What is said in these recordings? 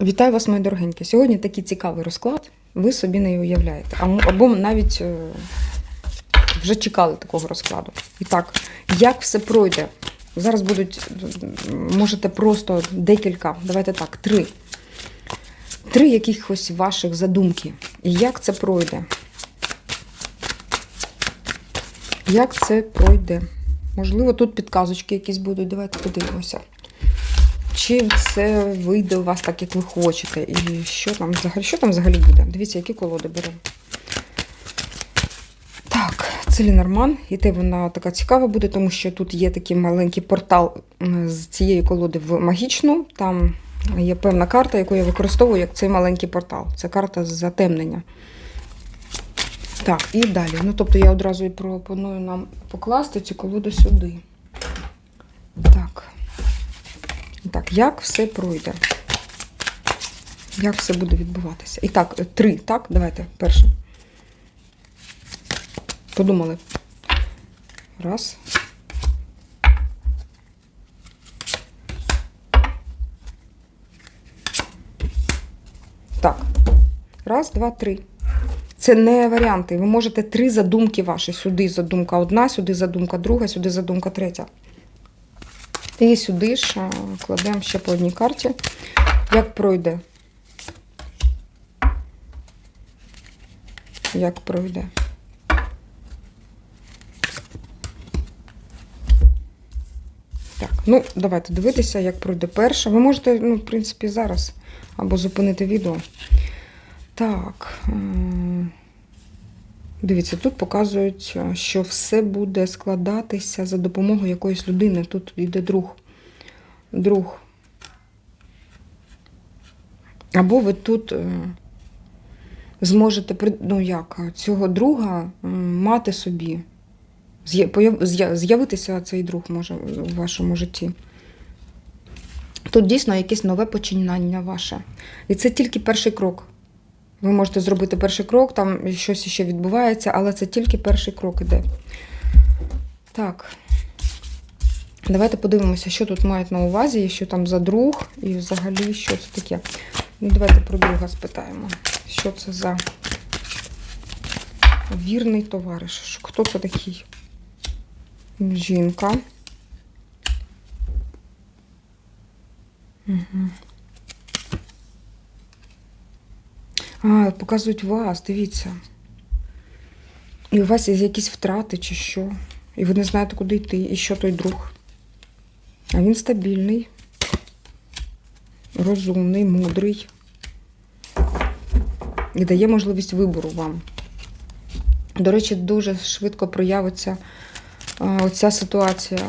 Вітаю вас, мої дорогенькі. Сьогодні такий цікавий розклад. Ви собі не уявляєте. Або навіть е, вже чекали такого розкладу. І так, як все пройде? Зараз будуть, можете просто декілька, давайте так, три. Три якихось ваших задумки. І як це пройде? Як це пройде? Можливо, тут підказочки якісь будуть. Давайте подивимося. Чи це вийде у вас так, як ви хочете? І що там взагалі, що там взагалі буде? Дивіться, які колоди беремо. Так, це Лінорман. І те вона така цікава буде, тому що тут є такий маленький портал з цієї колоди в магічну. Там є певна карта, яку я використовую як цей маленький портал. Це карта з затемнення. Так, і далі. Ну, тобто я одразу і пропоную нам покласти цю колоду сюди. Так. Так, як все пройде? Як все буде відбуватися? І так, три, так? Давайте перше. Подумали. Раз. Так. Раз, два, три. Це не варіанти. Ви можете три задумки ваші. Сюди задумка одна, сюди задумка друга, сюди задумка третя. І сюди ж кладемо ще по одній карті. Як пройде? Як пройде? Так, ну давайте дивитися, як пройде перша. Ви можете, ну, в принципі, зараз або зупинити відео. Так. Дивіться, тут показують, що все буде складатися за допомогою якоїсь людини. Тут йде друг. Друг. Або ви тут е, зможете ну як, цього друга мати собі. З'явитися цей друг може у вашому житті. Тут дійсно якесь нове починання ваше. І це тільки перший крок. Ви можете зробити перший крок, там щось ще відбувається, але це тільки перший крок іде. Так. Давайте подивимося, що тут мають на увазі, і що там за друг, і взагалі, що це таке. Ну, давайте про друга спитаємо. Що це за вірний товариш? Хто це такий? Жінка. Угу. А, показують вас, дивіться. І у вас є якісь втрати чи що. І ви не знаєте, куди йти, і що той друг. А він стабільний, розумний, мудрий. І дає можливість вибору вам. До речі, дуже швидко проявиться оця ситуація.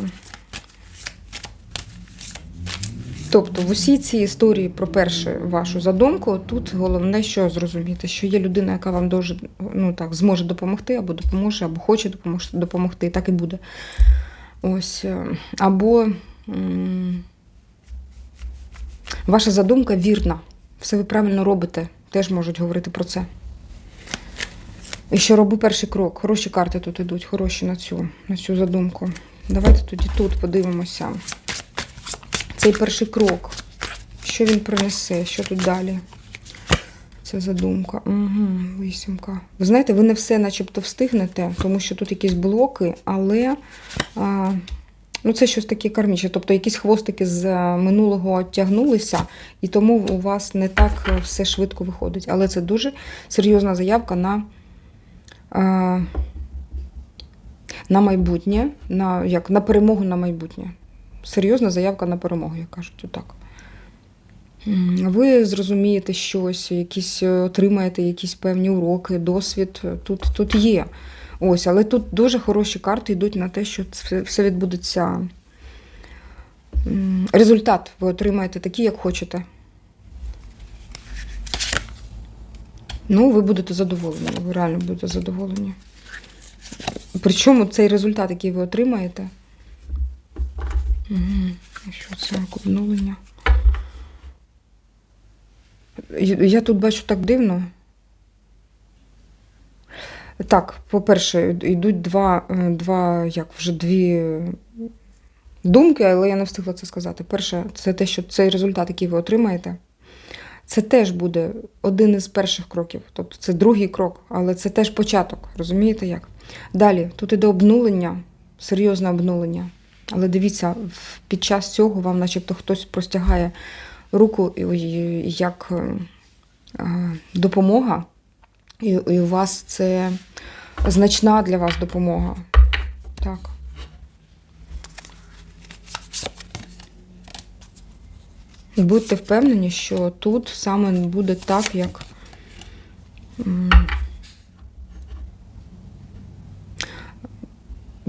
Тобто в усій цій історії про першу вашу задумку, тут головне, що зрозуміти, що є людина, яка вам дуже ну так, зможе допомогти, або допоможе, або хоче допомогти, так і буде. Ось. е, Або ваша задумка вірна. Все ви правильно робите, теж можуть говорити про це. І що роби перший крок. Хороші карти тут ідуть, хороші на цю, на цю задумку. Давайте тоді тут подивимося цей перший крок. Що він принесе? Що тут далі? Це задумка. Угу, вісімка. Ви знаєте, ви не все начебто встигнете, тому що тут якісь блоки, але а, ну, це щось таке кармічне. Тобто якісь хвостики з е, минулого тягнулися, і тому у вас не так е, все швидко виходить. Але це дуже серйозна заявка на. А, на майбутнє, на, як, на перемогу на майбутнє серйозна заявка на перемогу, як кажуть, отак. Ви зрозумієте щось, якісь е, отримаєте якісь певні уроки, досвід. Тут, тут є. Ось, але тут дуже хороші карти йдуть на те, що все відбудеться. Результат ви отримаєте такий, як хочете. Ну, ви будете задоволені, ви реально будете задоволені. Причому цей результат, який ви отримаєте, Угу. Що це обнулення? Я я тут бачу так дивно. Так, по-перше, йдуть два, е, два, як вже дві думки, але я не встигла це сказати. Перше, це те, що цей результат, який ви отримаєте, Це теж буде один із перших кроків. Тобто це другий крок, але це теж початок. Розумієте як? Далі, тут іде обнулення, серйозне обнулення. Але дивіться, під час цього вам, начебто, хтось простягає руку як е, е, допомога, і, у вас це значна для вас допомога. Так. Будьте впевнені, що тут саме буде так, як.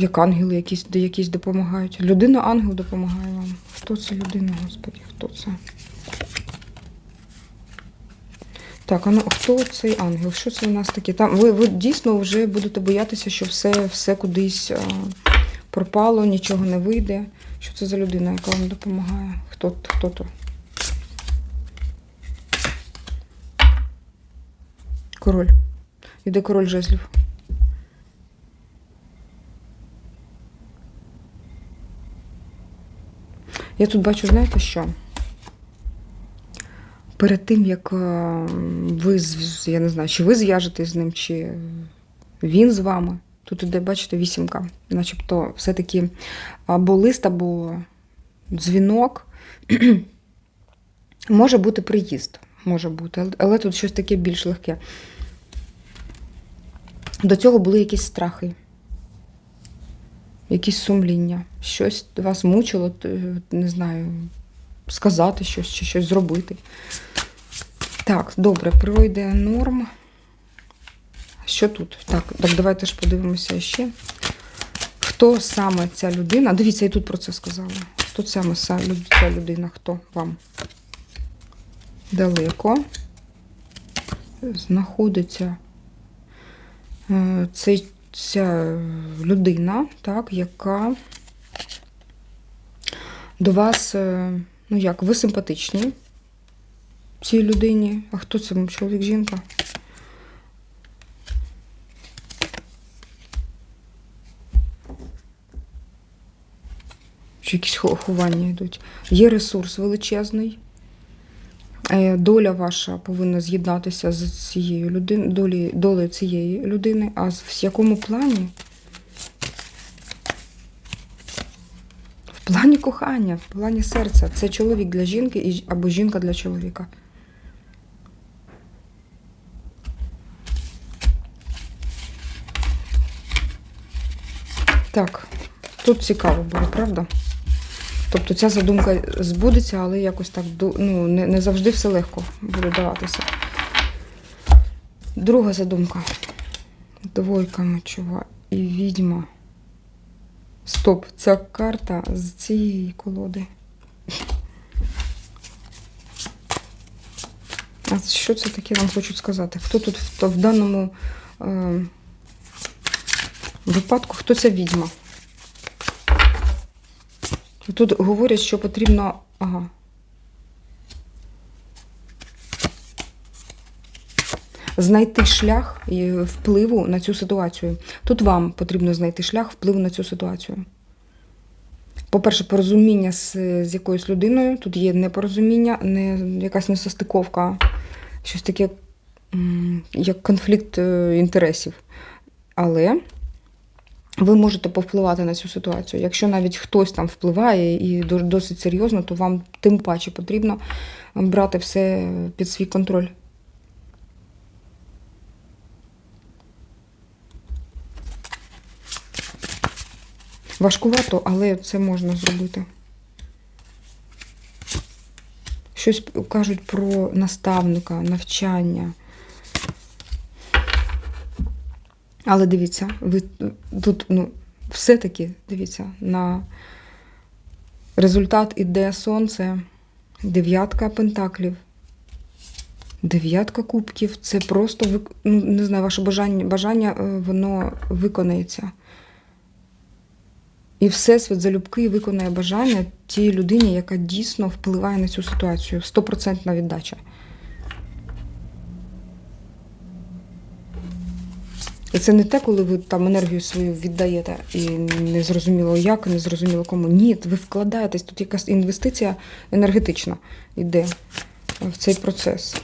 Як ангели якісь, якісь допомагають. Людина ангел допомагає вам. Хто це людина, господі? Хто це? Так, а ну хто цей ангел? Що це у нас таке? Там ви, ви дійсно вже будете боятися, що все, все кудись а, пропало, нічого не вийде. Що це за людина, яка вам допомагає? Хто, хто то? Король. Іде король жезлів. Я тут бачу, знаєте що? Перед тим, як е, ви, я не знаю, чи ви зв'яжетесь з ним, чи він з вами. Тут іде, бачите, вісімка. Начебто, все-таки або лист, або дзвінок. Може бути приїзд, може бути, але- але тут щось таке більш легке. До цього були якісь страхи, якісь сумління, щось вас мучило, не знаю, сказати щось чи щось зробити. Так, добре, пройде норм. Що тут? Так, так давайте ж подивимося ще. Хто саме ця людина? Дивіться, я тут про це сказала. Хто саме ця людина? Хто вам? Далеко знаходиться е, цей, ця людина, так, яка до вас, е, ну як, ви симпатичні цій людині. А хто це? Чоловік, жінка? Чи якісь хо- ховання йдуть? Є ресурс величезний. Е, Доля ваша повинна з'єднатися з цією людиною, долі, долею цієї людини. А в якому плані? В плані кохання, в плані серця. Це чоловік для жінки або жінка для чоловіка. Так, тут цікаво буде, правда? Тобто ця задумка збудеться, але якось так ну, не, не завжди все легко буде даватися. Друга задумка. Двойка мечова і відьма. Стоп, ця карта з цієї колоди. А що це таке вам хочуть сказати? Хто тут в, в даному е, випадку, хто ця відьма? Тут говорять, що потрібно. Ага. Знайти шлях впливу на цю ситуацію. Тут вам потрібно знайти шлях впливу на цю ситуацію. По-перше, порозуміння з, з якоюсь людиною. Тут є непорозуміння, не якась несостиковка, щось таке, як конфлікт е, інтересів. Але ви можете повпливати на цю ситуацію. Якщо навіть хтось там впливає і досить серйозно, то вам тим паче потрібно брати все під свій контроль. Важкувато, але це можна зробити. Щось кажуть про наставника, навчання. Але дивіться, ви тут ну, все-таки дивіться, на результат іде сонце, дев'ятка пентаклів, дев'ятка кубків. Це просто ну, не знаю, ваше бажання, бажання е, воно виконається. І Всесвіт залюбки виконує бажання тій людині, яка дійсно впливає на цю ситуацію. Стопроцентна віддача. І це не те, коли ви там енергію свою віддаєте і не зрозуміло як, не зрозуміло кому. Ні, ви вкладаєтесь, тут якась інвестиція енергетична йде. в цей процес.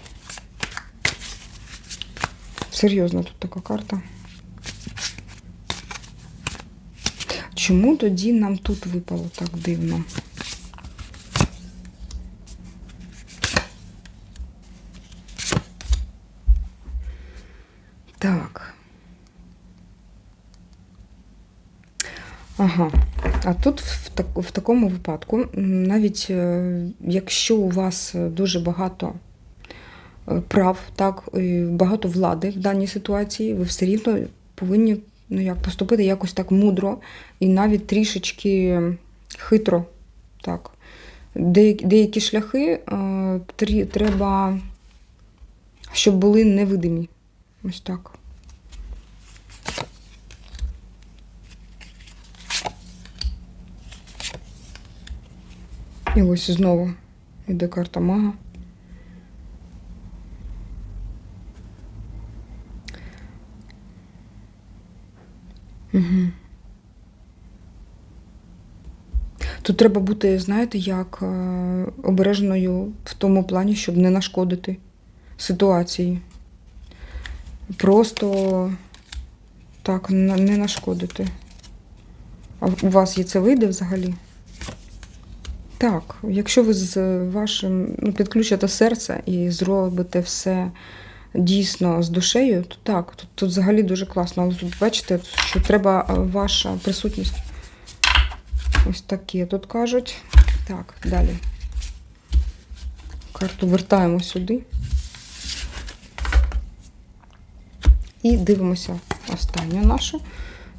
Серйозна тут така карта. Чому тоді нам тут випало так дивно? Так. Ага. А тут в, так, в такому випадку, навіть е, якщо у вас дуже багато е, прав, так, багато влади в даній ситуації, ви все рівно повинні ну, як, поступити якось так мудро і навіть трішечки хитро. Так. Деякі, деякі шляхи е, треба, щоб були невидимі. Ось так. І ось знову йде карта мага. Угу. Тут треба бути, знаєте, як е, обережною в тому плані, щоб не нашкодити ситуації. Просто так, не нашкодити. А у вас є це вийде взагалі? Так, якщо ви з вашим ну, підключите серце і зробите все дійсно з душею, то так, тут, тут взагалі дуже класно. Але тут бачите, що треба е, ваша присутність. Ось такі тут кажуть. Так, далі. Карту вертаємо сюди. І дивимося останню нашу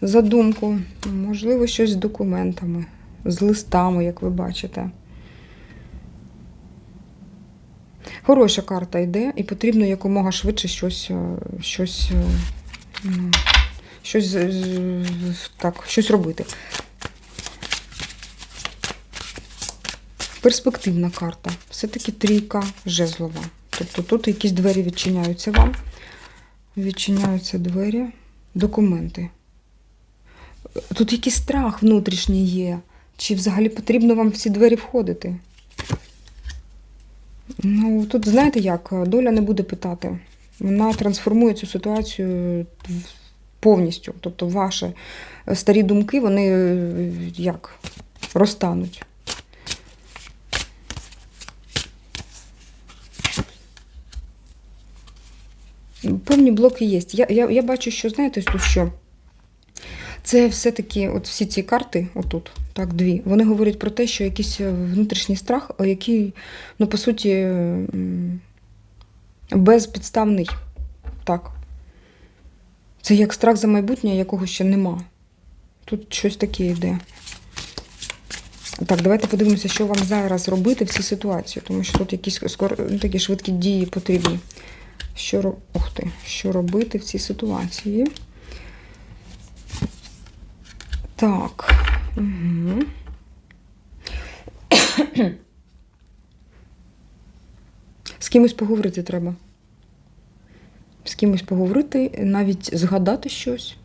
задумку. Можливо, щось з документами, з листами, як ви бачите. Хороша карта йде, і потрібно якомога швидше щось, е, щось, е, ну, щось, так, щось робити. Перспективна карта. Все-таки трійка жезлова. Тобто тут якісь двері відчиняються вам. Відчиняються двері, документи. Тут якийсь страх внутрішній є. Чи взагалі потрібно вам в ці двері входити? Ну, тут знаєте як, доля не буде питати. Вона трансформує цю ситуацію повністю. Тобто ваші старі думки, вони е, як розтануть. Певні блоки є. Я, я, я бачу, що знаєте, що? Це все-таки, от всі ці карти, отут, так, дві, вони говорять про те, що якийсь е, внутрішній страх, е, який, ну, по суті, безпідставний. Так. Це як страх за майбутнє, якого ще нема. Тут щось таке йде. Так, давайте подивимося, що вам зараз робити в цій ситуації, тому що тут якісь скоро, такі швидкі дії потрібні. Що, Ух ти, що робити в цій ситуації? Так. Угу. З кимось поговорити треба. З кимось поговорити, навіть згадати щось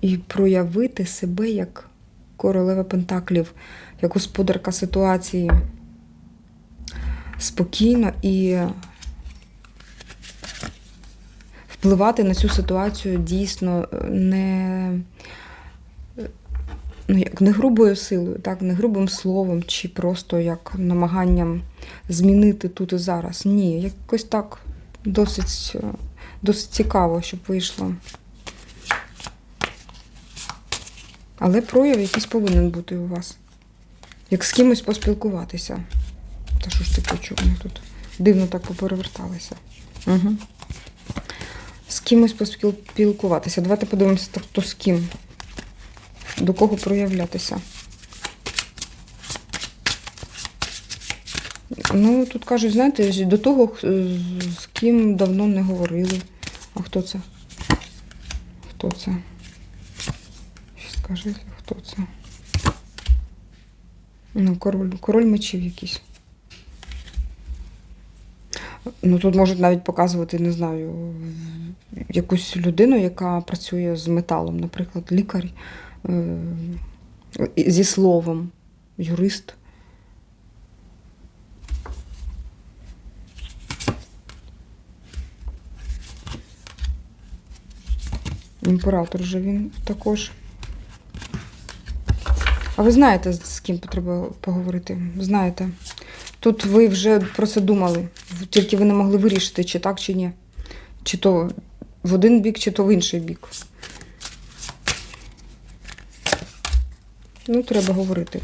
і проявити себе як королева Пентаклів, як господарка ситуації. Спокійно і впливати на цю ситуацію дійсно не, ну, як, не грубою силою, так, не грубим словом, чи просто як намаганням змінити тут і зараз. Ні, якось так досить, е, досить цікаво, щоб вийшло. Але прояв якийсь повинен бути у вас. Як з кимось поспілкуватися. Та що ж таке, чого вони тут? Дивно так попереверталися. Угу. З кимось поспілкуватися. Давайте подивимося, хто з ким. До кого проявлятися. Ну, тут кажуть, знаєте, до того, з ким давно не говорили. А хто це? Хто це? Скажіть, хто це? Ну, король, король мечів якийсь. Ну, тут можуть навіть показувати, не знаю, якусь людину, яка працює з металом, наприклад, лікар Е, зі словом, юрист. Імператор же він також. А ви знаєте, з ким потрібно поговорити? Знаєте. Тут ви вже про це думали, тільки ви не могли вирішити, чи так, чи ні. Чи то в один бік, чи то в інший бік. Ну, треба говорити.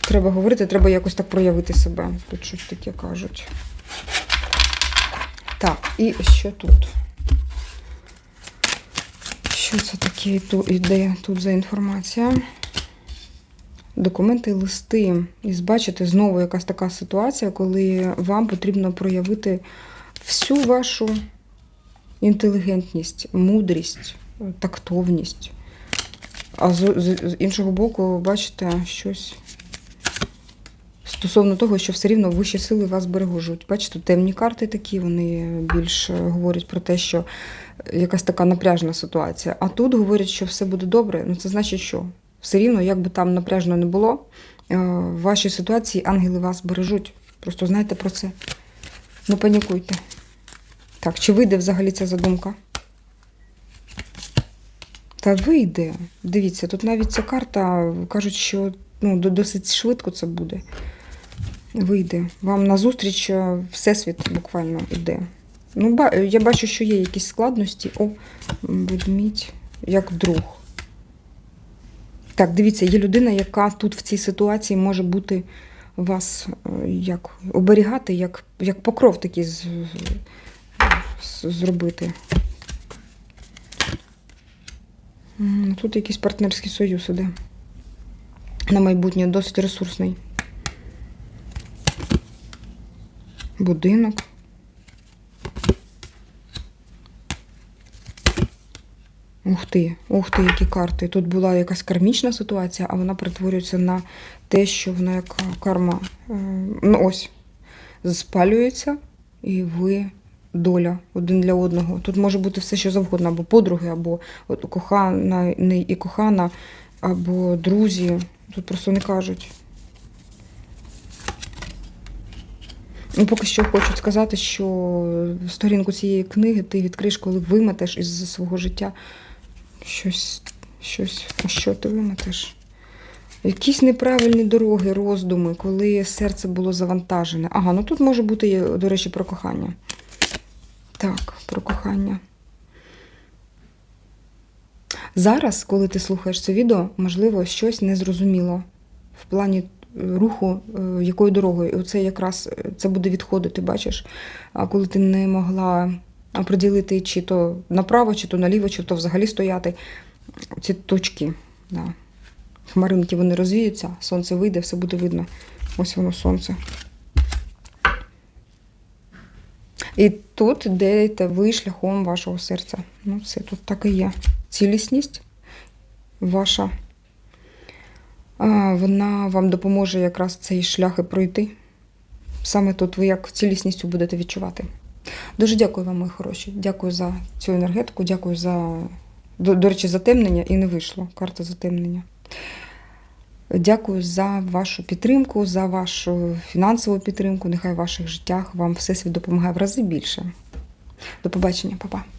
Треба говорити, треба якось так проявити себе. Тут щось таке кажуть. Так, і що тут? Що це таке іде тут за інформація? Документи, листи. І бачите, знову якась така ситуація, коли вам потрібно проявити всю вашу інтелігентність, мудрість, тактовність. А з, з, іншого боку, бачите, щось стосовно того, що все рівно вищі сили вас бережуть. Бачите, темні карти такі, вони більш е, говорять про те, що якась така напряжна ситуація. А тут говорять, що все буде добре. Ну це значить, що все рівно, як би там напряжно не було, е, в вашій ситуації ангели вас бережуть. Просто знайте про це. Не панікуйте. Так, чи вийде взагалі ця задумка? Та вийде. Дивіться, тут навіть ця карта кажуть, що ну, досить швидко це буде. Вийде. Вам назустріч е, Всесвіт буквально йде. Ну, я бачу, що є якісь складності. О, ведмідь, як друг. Так, дивіться, є людина, яка тут в цій ситуації може бути вас е, як оберігати, як, як покров такий з, з- зробити. Тут якийсь партнерський союз іде. На майбутнє досить ресурсний. Будинок. Ух ти, ух ти, які карти. Тут була якась кармічна ситуація, а вона перетворюється на те, що вона як карма. е, Ну ось, спалюється, і ви доля один для одного. Тут може бути все, що завгодно, або подруги, або от кохана і кохана, або друзі. Тут просто не кажуть. Ну, поки що хочу сказати, що сторінку цієї книги ти відкриєш, коли виметеш із свого життя щось, щось, що ти виметеш? Якісь неправильні дороги, роздуми, коли серце було завантажене. Ага, ну тут може бути, до речі, про кохання. Так, про кохання. Зараз, коли ти слухаєш це відео, можливо, щось незрозуміло в плані е, руху, е, якою дорогою. І оце якраз е, це буде відходити, бачиш. А коли ти не могла оприділити, чи то направо, чи то наліво, чи то взагалі стояти. Ці точки. Да. Хмаринки вони розвіються, сонце вийде, все буде видно. Ось воно сонце. І тут йдете ви шляхом вашого серця. Ну, все тут так і є. Цілісність ваша. Вона вам допоможе якраз цей шлях і пройти. Саме тут ви як цілісністю будете відчувати. Дуже дякую вам, мої хороші. Дякую за цю енергетику, дякую за, до, до речі, затемнення і не вийшло. Карта затемнення. Дякую за вашу підтримку, за вашу фінансову підтримку. Нехай в ваших життях вам всесвіт допомагає в рази більше. До побачення, па-па.